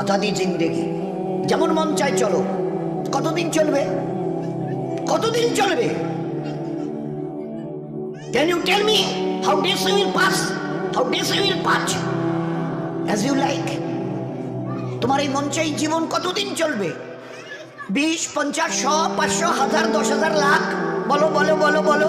আজাদি জিন্দেগি। যেমন মন চায় চলো। কতদিন চলবে? কতদিন চলবে? Can you tell me how days you will pass how days you will pass as you like তোমার এই মন চাই জীবন কতদিন চলবে? বিশ, পঞ্চাশ, শ, পাঁচশো, হাজার, দশ হাজার লাখ। বলো বলো বলো বলো।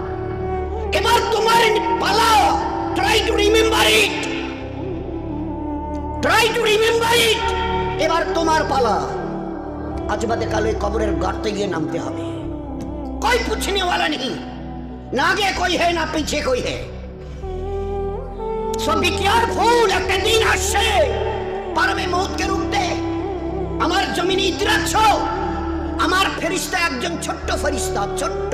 এবার তোমার পালা। Try to remember it try to remember it এবার তোমার পালা। আজ বাদে কালে কবরের গর্তে গিয়ে নামতে হবে। কই পুছনেওয়ালা নেই না গে কই হে, না পিছে কই হে। সব বিকিয়ার ফুল একটা দিন আসছে। পারবে মৌতকে রুখতে। আমার জমিনে ইতরাচ্ছ আমার ফেরিস্তা একজন ছোট্ট ফেরিস্তা, ছোট্ট।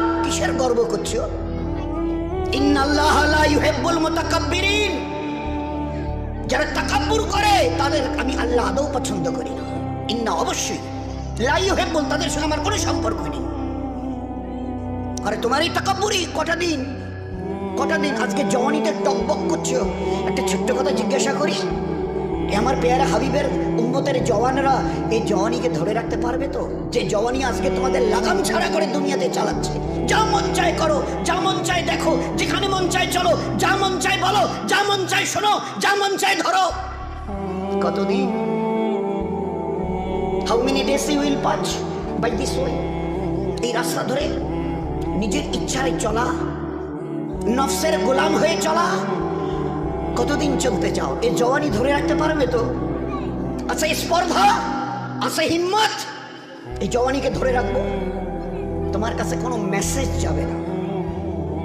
কিসের গর্ব করছ? যারা তাকাব্বুর করে, তাদের আমি আল্লাহ আদৌ পছন্দ করি না। ইন্না অবশ্যই তাদের সঙ্গে আমার কোনো সম্পর্ক নেই। আরে তোমার এই তাকাব্বুরি কটা দিন? কটা দিন? আজকে জওয়ানিতে টকবক করছ। একটা ছোট্ট কথা জিজ্ঞাসা করি আমার পেয়ারা হাবিবের উম্মতের জওয়ানরা এই জওয়ানিকে ধরে রাখতে পারবে তো? যে জওয়ানি আজকে তোমাদের লাগাম ছাড়া করে দুনিয়াতে চালাচ্ছে। যা মন চায় করো, যা মন চায় দেখো, যেখানে মন চায় চলো, যা মন চায় বলো, যা মন চায় শোনো, যা মন চায় ধরো। কতদিন? How many days you will pass by this way এই রাস্তা ধরে নিজের ইচ্ছায় চলা, নফসের গোলাম হয়ে চলা, কতদিন চলতে চাও? এ জওয়ানি ধরে রাখতে পারবে তো? আচ্ছা স্পর্ধা, আছে হিম্মত, এই জওয়ানিকে ধরে রাখব। তোমার কাছে কোনো মেসেজ যাবে না।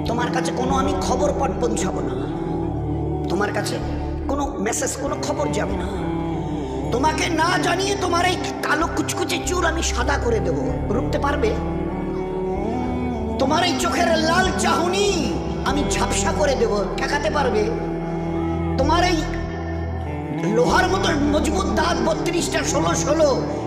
তোমার কাছে কোনো আমি খবর পট পৌঁছাবো না। তোমার কাছে কোনো মেসেজ কোনো খবর যাবে না। তোমাকে না জানিয়ে তোমার এই কালো কুচকুচে চুল আমি সাদা করে দেব। রুখতে পারবে? তোমার এই চোখের লাল চাহনি আমি ঝাপসা করে দেব। ঠেকাতে পারবে? তোমার এই লোহার মতো মজবুত দাঁত বত্রিশটা, ষোলো ষোলো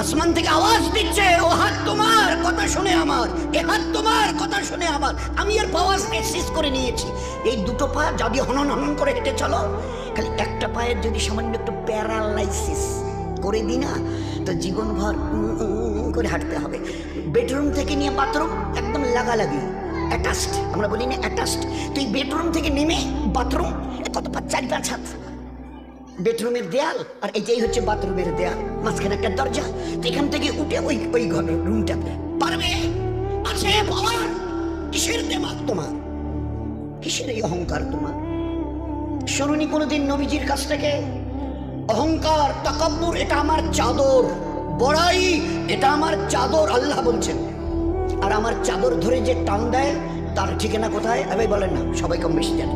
আসমান থেকে আওয়াজ দিচ্ছে, ও হাত তোমার, কথা শুনে আমার, এ হাত তোমার, কথা শুনে আমার। আমি এর পাওয়ার শেষ করে নিয়েছি। এই দুটো পা যদি হনন হনন করে হেঁটে চলো, খালি একটা পায়ের যদি সামান্য একটু প্যারালাইসিস করে দিই না, তো জীবনভর করে হাঁটতে হবে। বেডরুম থেকে নিয়ে বাথরুম একদম লাগালাগি। অ্যাটাচড, আমরা বলি না অ্যাটাচড। তুই বেডরুম থেকে নেমে বাথরুম কত পাঁচ চারি পাঁচ হাত। বেডরুমের দেয়াল, আর এটাই হচ্ছে বাথরুমের দেয়াল। মাঝখানে একটা দরজা, তো এখান থেকে উঠে ওই ওই ঘর রুমটা পারবে? আছে পাওয়ার? কিসের দেমাগ তোমার? কিসের এই অহংকার তোমার? শুনুনি কোনোদিন নবীজির কাছ থেকে? অহংকার, তাকাব্বুর, এটা আমার চাদর। বড়াই, এটা আমার চাদর, আল্লাহ বলছেন। আর আমার চাদর ধরে যে টান দেয়, তার ঠিকানা কোথায়? এবার বলেন না, সবাই কম বেশি জানে।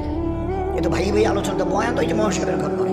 এ তো ভাই ভাই আলোচনা বয়ান, তো এই যে মহাসাগরের ঘর করে।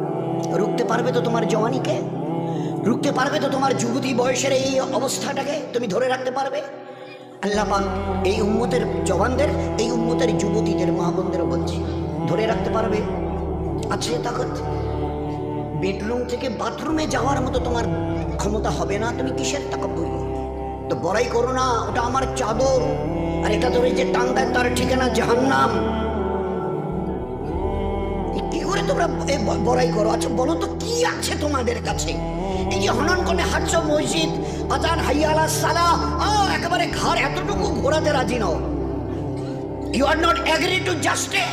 পারবে তো তোমার জওয়ানিকে? রুখতে পারবে তো তোমার যুবতী বয়সের এই অবস্থাটাকে তুমি ধরে রাখতে পারবে? আল্লাহ পাক এই উম্মতের জওয়ানদের, এই উম্মতের যুবতীদের, মা বোনদেরও বলছি, ধরে রাখতে পারবে। আছে তাকত, বেডরুম থেকে বাথরুমে যাওয়ার মতো তোমার ক্ষমতা হবে না? তুমি কিসের বলব তো বড়াই করো না, ওটা আমার চাদর। আর এটা ধরে যে টান দেয় তার ঠিকানা জাহান্নাম। করে তোমরা বড়াই করো। আচ্ছা বলো তো, কি আছে তোমাদের কাছে? এই যে হনন করে হাঁটছ মসজিদ, আজান হাইয়ালা সালা ও একেবারে ঘর এতটুকু ঘোরাতে রাজি নও। You are not agree to just a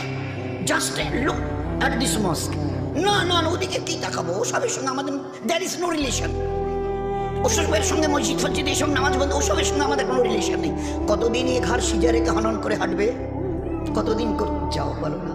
just a look at this mosque না না না, ওদিকে কি তাকাবো ওসবের সঙ্গে আমাদের দ্যার ইজ নো রিলেশন ওসবের সঙ্গে মসজিদ ফসজিদ এইসব নামাজ বন্ধ ওসবের সঙ্গে আমাদের কোনো রিলেশন নেই। কতদিন এই ঘর সিজা রেখে হনন করে হাঁটবে? কতদিন কর যাও, বলো না।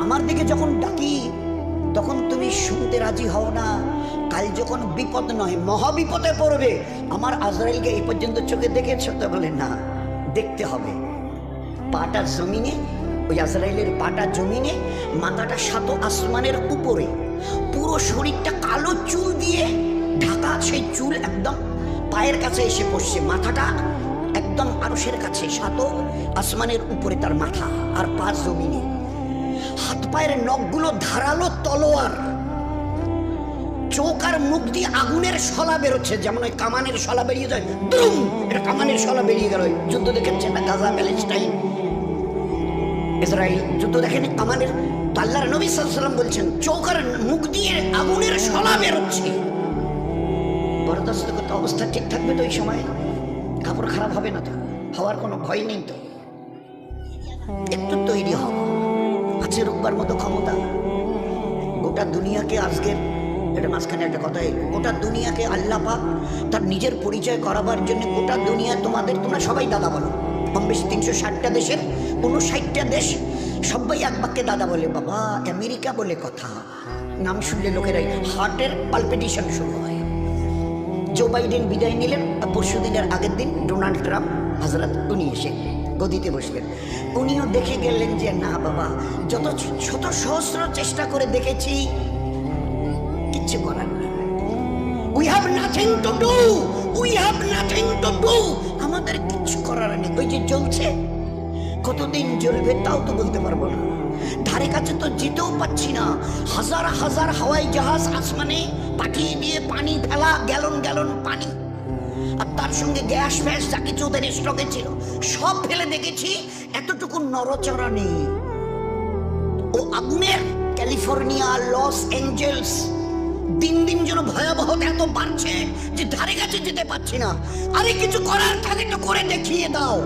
আমার দিকে যখন ডাকি, তখন তুমি শুনতে রাজি হও না। কাল যখন বিপদ নয়, মহাবিপদে পড়বে। আমার আজরাইলকে এই পর্যন্ত চোখে দেখেছ? তো বলে, না, দেখতে হবে। পাটা জমিনে, ওই আজরাইলের পাটা জমিনে, মাথাটা সাত আসমানের উপরে। পুরো শরীরটা কালো চুল দিয়ে ঢাকা সেই চুল একদম পায়ের কাছে এসে পড়ছে। মাথাটা একদম আরসের কাছে, সাত আসমানের উপরে তার মাথা আর পা জমিনে। হাত পায়ের নখগুলো ধারালো তলোয়ার। চোখ আর মুখ দিয়ে আগুনের শলা বেরোচ্ছে, যেমন ওই কামানের শলা বেরিয়ে যায় এটা কামানের শলা বেরিয়ে গেল যুদ্ধ না, গাজা প্যালেস্টাইন ইসরায়েল যুদ্ধ দেখেন, কামানের আল্লাহর নবী বলছেন মুখ দিয়ে আগুনের শলা বেরোচ্ছে। বরদাস্ত করতে অবস্থা ঠিক থাকবে তো এই সময়? কাপড় খারাপ হবে না তো, হওয়ার কোনো ভয় নেই তো। একটু তৈরি হও। আছে রোববার মতো ক্ষমতা। গোটা দুনিয়াকে আজকের, এটা মাঝখানে একটা কথা গোটা দুনিয়াকে আল্লাহ পাক তার নিজের পরিচয় করাবার জন্য গোটা দুনিয়া তোমাদের, তোমরা সবাই দাদা বলো। কম বেশি তিনশো ষাটটা দেশের, উনষাটটা দেশ সবাই এক বাক্যে দাদা বলে, বাবা, আমেরিকা বলে কথা। নাম শুনলে লোকেরাই, হার্টের পালপিটেশন শুরু হয়। জো বাইডেন বিদায় নিলেন পরশু দিনের আগের দিন ডোনাল্ড ট্রাম্প হজরত উনি এসে গদিতে বসলেন উনিও দেখে গেলেন যে, না বাবা, যত শত সহস্র চেষ্টা করে দেখেছি, কিচ্ছু করার নেই। We have nothing to do we have nothing to do আমাদের কিচ্ছু করার নেই। ওই যে জ্বলছে, কতদিন জ্বলবে তাও তো বলতে পারব না। ধারে কাছে তো যেতেও পাচ্ছি না। হাজার হাজার হাওয়াই জাহাজ আসমানে পাঠিয়ে দিয়ে পানি ফেলা, গ্যালন গ্যালন পানি। আর তার সঙ্গে গ্যাস ফ্যাস যা কিছু ওদের স্টকে ছিল, সব ফেলে দেখেছি, এতটুকু নরচড়া নেই। ও আগুনের ক্যালিফোর্নিয়া, লস এঞ্জেলস দিন দিন যেন ভয়াবহতা এত বাড়ছে যে ধারে কাছে যেতে পারছি না। আরে কিছু করার থাকে তো করে দেখিয়ে দাও।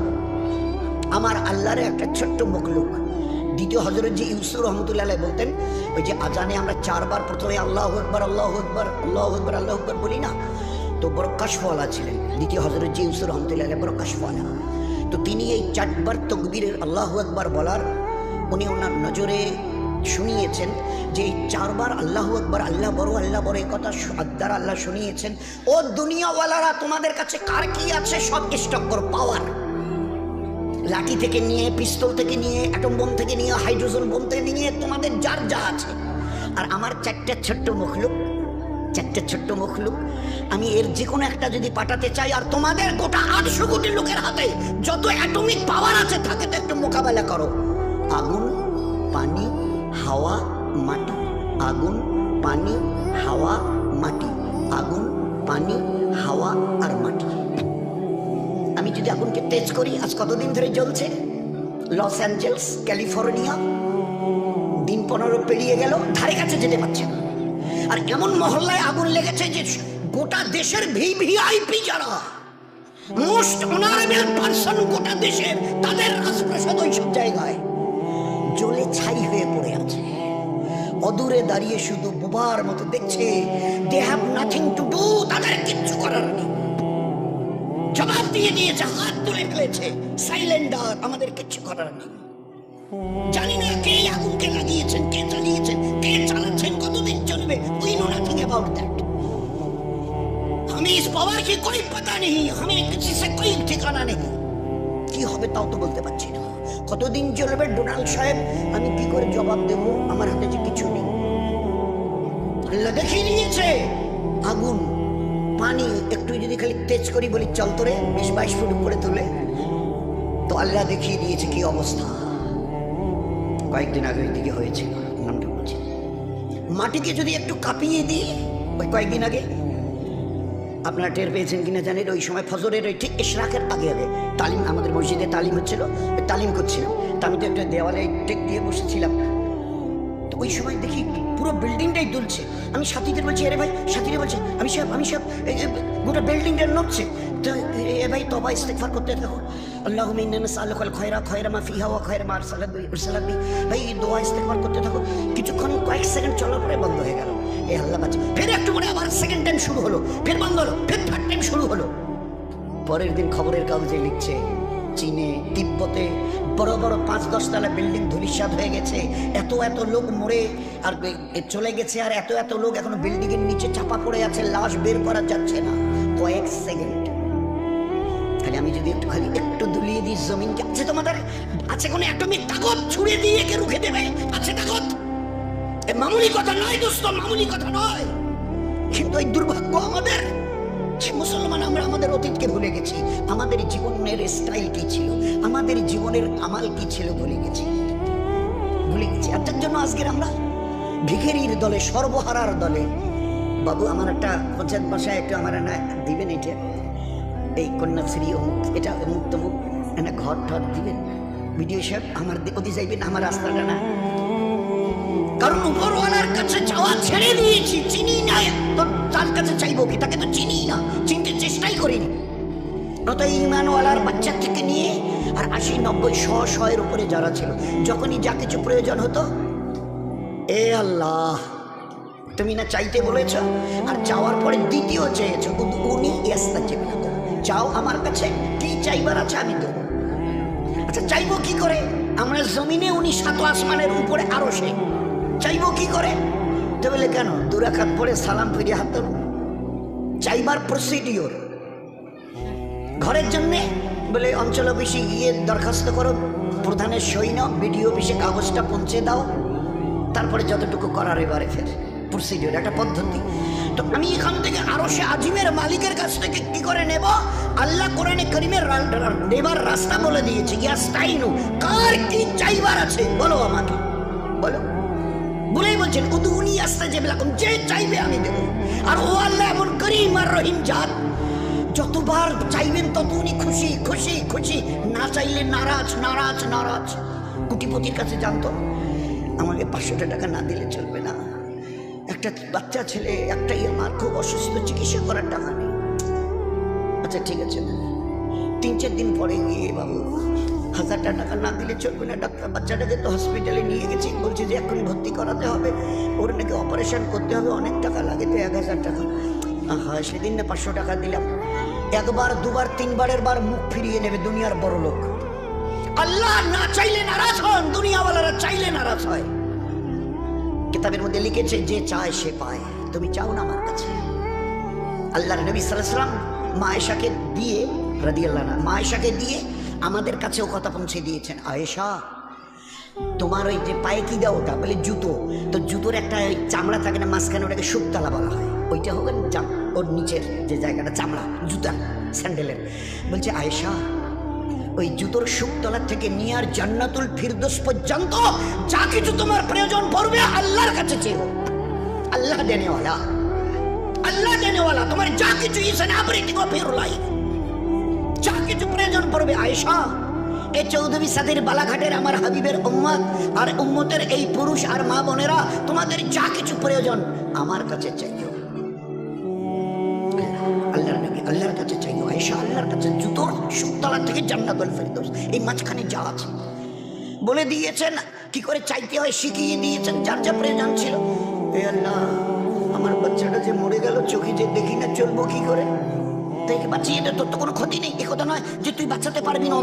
আমার আল্লাহর একটা ছোট্ট মুখলুক, দ্বিতীয় হজরত যে ইউসুর রহমতুল্লাহ বলতেন, ওই যে আজানে আমরা চারবার প্রথমে আল্লাহ আকবর আল্লাহ আকবর আল্লাহ আকবর আল্লাহ আকবর বলি না তো বড় কাশফওয়ালা ছিলেন। দ্বিতীয় হজরত যে ইউসুর রহমতুল্লাহ বড় তো তিনি এই চারবার তকবীরের আল্লাহ আকবর বলার, উনি ওনার নজরে শুনিয়েছেন যে চারবার আল্লাহ আকবর, আল্লাহ বড় আল্লাহ বড় এই কথা আদার আল্লাহ শুনিয়েছেন। ও দুনিয়াওয়ালারা, তোমাদের কাছে কার কি আছে? সব স্টক করো পাওয়ার। লাঠি থেকে নিয়ে, পিস্তল থেকে নিয়ে অ্যাটম বোম থেকে নিয়ে হাইড্রোজেন বোম থেকে নিয়ে তোমাদের যার যা আছে। আর আমার চারটা ছোট্ট মুখলুক চারটে ছোট্ট মুখলুক আমি এর যে কোনো একটা যদি পাঠাতে চাই, আর তোমাদের গোটা আটশো কোটি লোকের হাতে যত অ্যাটমিক পাওয়ার আছে থাকে তো একটু মোকাবেলা করো। আগুন, পানি, হাওয়া, মাটি। আগুন, পানি, হাওয়া, মাটি। আগুন, পানি, হাওয়া আর মাটি। আমি যদি আগুনকে তেজ করি, আজ কতদিন ধরে জ্বলছে? Los Angeles, California. দিন পনেরো পেরিয়ে গেল, ধারে কাছে যেতে পারছে না। আর এমন মহল্লায় আগুন লেগেছে যে গোটা দেশের ভিভিআইপি যারা মোস্ট অনারেবল পার্সন গোটা দেশের তাদের রাজপ্রাসাদ ওইসব জায়গায় জ্বলে ছাই হয়ে পড়ে আছে। অদূরে দাঁড়িয়ে শুধু বোবার মতো দেখছে they have nothing to do তাদের কিচ্ছু করার নেই। জবাব দিয়ে দিয়েছে হাত তুলে ফেলেছে সাইলেন্ডার আমাদের কিচ্ছু করার নেই। জানি না কে আগুনকে इस पावर की कोई पता नहीं हमें किसी से कोई ठिकाना नहीं কি হবে তাও তো বলতে পারছি না কতদিন চলবে ডোনাল্ড সাহেব আমি কি করে জবাব দেব আমার হাতে যে কিছু নেই আল্লাহ দেখিয়ে দিয়েছে আগুন পানি একটু যদি খালি তেজ করি বলি চল তোরে বিশ বাইশ ফুট উপরে তুলে তো আল্লাহ দেখিয়ে দিয়েছে কি অবস্থা কয়েকদিন আগে দিকে হয়েছিল নামটা বলছি মাটিকে যদি একটু কাঁপিয়ে দিই ওই কয়েকদিন আগে আপনারা টের পেয়েছেন কিনা জানেন ওই সময় ফজরের ওই ঠিক ইশরাকের আগে আগে তালিম, আমাদের মসজিদে তালিম হচ্ছিল। তালিম করছিলাম। তা আমি তো একটা দেওয়ালে টেক দিয়ে বসেছিলাম। তো ওই সময় দেখি পুরো বিল্ডিংটাই দুলছে। আমি সাথীদের বলছি, আরে ভাই, সাথীরা বলছে, আমি সব আমি যে গোটা বিল্ডিংটা নড়ছে। তো, এ ভাই, তবা ইস্তেকফার করতে থাকো। আল্লাহ ইন্না সালুকাল খয়রা খয়রা মা ফিহা ওয়া খয়রা মা আরসালাত বি আরসালাত বি। ভাই এই দোয়া ইস্তেগফার করতে থাকো। কিছুক্ষণ, কয়েক সেকেন্ড চলার পরে বন্ধ হয়ে গেল। এ আল্লাহ বাঁচে। ফের একটু পরে আবার সেকেন্ড টাইম শুরু হলো। ফের বন্ধ হলো। ফের থার্ড টাইম শুরু হলো। পরের দিন খবরের কাগজে লিখছে, চীনে, তিব্বতে বড় বড় পাঁচ দশতলা বিল্ডিং ধূলিসাৎ হয়ে গেছে। এত এত লোক মরে, আর চলে গেছে, আর এত এত লোক এখন বিল্ডিং এর নিচে চাপা পড়ে আছে। লাশ বের করা যাচ্ছে না। কয়েক সেকেন্ড। খালি আমি যদি একটু খালি একটু দুলিয়ে দিই জমিনকে, আছে তোমাদের? আছে কোনো অ্যাটমিক তাকত ছুড়ে দিয়ে একে রুখে দেবে? আছে তাকত এ মামুলি কথা নয় দোস্ত মামুলি কথা নয়। কিন্তু এই দুর্ভাগ্য আমাদের। মুসলমান, আমরা আমাদের অতীতকে ভুলে গেছি। আমাদের জীবনের স্টাইল কি ছিল? আমাদের জীবনের আমাল কি ছিল ভুলে গেছি। ভুলে গেছি। আর যার জন্য আজকের আমরা ভিখেরির দলে, সর্বহারার দলে, বাবু আমার একটা পঞ্চায়েত বাসায় একটু আমার না দিবেন এটা? এই কন্যাশ্রী অমুক এটা অমুক তমুক একটা ঘর টর দিবেন। বিডিও সব আমার ওদি চাইবেন আমার রাস্তাটা না। কারণ উপরওয়ালার কাছে চাওয়া ছেড়ে দিয়েছি, চিনি না। তো তার কাছে চাইব কি? তাকে তো চিনি না। চিনতে চেষ্টাই করিনি। নত ইমানওয়ালার বাচ্চা থেকে নিয়ে, আর আশি, নব্বই, শ শয়ের উপরে যারা ছিল, যখনই যা কিছু প্রয়োজন হতো, এ আল্লাহ, তুমি না চাইতে বলেছ? আর চাওয়ার পরে দ্বিতীয় চেয়েছ কিন্তু উনি ইয়াস্তা চেপে না চাও আমার কাছে। কি চাইবার আছে আমি দেবো। আচ্ছা চাইব কি করে? আমরা জমিনে উনি সাত আসমানের উপরে আরও সে। চাইব কি করে? তো বলে, কেন? দুরাখাত পরে সালাম ফিরিয়ে হাত ধরুন চাইবার প্রসিডিওর ঘরের জন্যে? বলে, অঞ্চল অফিসে গিয়ে দরখাস্ত করো। প্রধানের সই নাও। বিডিও অফিসে কাগজটা পৌঁছে দাও। তারপরে যতটুকু করার এবারে ফের প্রসিডিওর একটা পদ্ধতি। তো আমি এখান থেকে আরও সে আজিমের মালিকের কাছ থেকে কি করে নেব? আল্লাহ কোরআনে করিমের রা- রা- নেবার রাস্তা বলে দিয়েছে, ইয়াস্তাইনু। কার কি চাইবার আছে? বলো আমাকে। বলো। বলেই বলছেন, উদুনি আস্তে যে যে চাইবে আমি দেবো। আর ও আল্লাহ এমন করিম আর রহিম জাত। যতবার চাইবেন তত উনি খুশি খুশি খুশি। না চাইলে নারাজ নারাজ নারাজ। কুটিপতির কাছে জানতো, আমাকে পাঁচশোটা টাকা না দিলে চলবে না। একটা বাচ্চা ছেলে, একটাই আমার খুব অসুস্থ, চিকিৎসা করার টাকা নেই। আচ্ছা ঠিক আছে। তিন, চার দিন পরে গিয়ে বাবু হাজারটা টাকা না দিলে চলবে না। ডাক্তার বাচ্চাটাকে তো হসপিটালে নিয়ে গেছি, বলছে যে এখন ভর্তি করাতে হবে। ওর নাকি অপারেশন করতে হবে, অনেক টাকা লাগে, তো এক হাজার টাকা। হ্যাঁ সেদিন না পাঁচশো টাকা দিলাম। একবার, দুবার, তিনবারের বার মুখ ফিরিয়ে নেবে দুনিয়ার বড় লোক আল্লাহ না চাইলে নারাজ হন, দুনিয়াওয়ালারা চাইলে নারাজ হয়। কিতাবের মধ্যে লিখেছে, যে চায় সে পায়। তুমি চাও না আমার কাছে? আল্লাহর নবী সাল্লাম মায়েশাকে দিয়ে রাদি আল্লাহ মায়েশাকে দিয়ে আমাদের কাছেও কথা পৌঁছে দিয়েছেন। আয়েশা, তোমার ওই যে পায়ে কি দাও ওটা, বলে জুতো, তো জুতোর একটা ওই চামড়া থাকে না, মাঝখানে ওটাকে সুপতলা বলা হয়। ওইটা হবে না ওর নিচের যে জায়গাটা, চামড়া, জুতার, স্যান্ডেলের। বলছে, আয়েশা ওই জুতোর শুকতলার থেকে নিয়ে আর জান্নাতুল ফিরদোস পর্যন্ত যা কিছু তোমার প্রয়োজন পড়বে আল্লাহর কাছে চেয়ে আল্লাহ দেনেওয়ালা। আল্লাহ দেনেওয়ালা, তোমার যা কিছু যা কিছু প্রয়োজন পড়বে আয়েশা। এ চৌধুরী সাদের বালাঘাটের আমার হাবিবের উম্মত আর উম্মতের এই পুরুষ আর মা বোনেরা, তোমাদের যা কিছু প্রয়োজন আমার কাছে চাইও আল্লাহর নবী, আল্লাহর কাছে চাইও আয়েশা আল্লাহর কাছে জুতোর সুতলা থেকে জান্নাতুল ফেরদোস, এই মাঝখানে যা আছে। বলে দিয়েছেন, কি করে চাইতে হয় শিখিয়ে দিয়েছেন, যার যা প্রয়োজন ছিল। আমার বাচ্চাটা যে মরে গেল, চোখে যে দেখি না, চলবো কি করে? তাই বাঁচিয়ে দে, তোর তো কোনো ক্ষতি নেই, এ কথা নয় যে তুই বাঁচাতে পারবি না।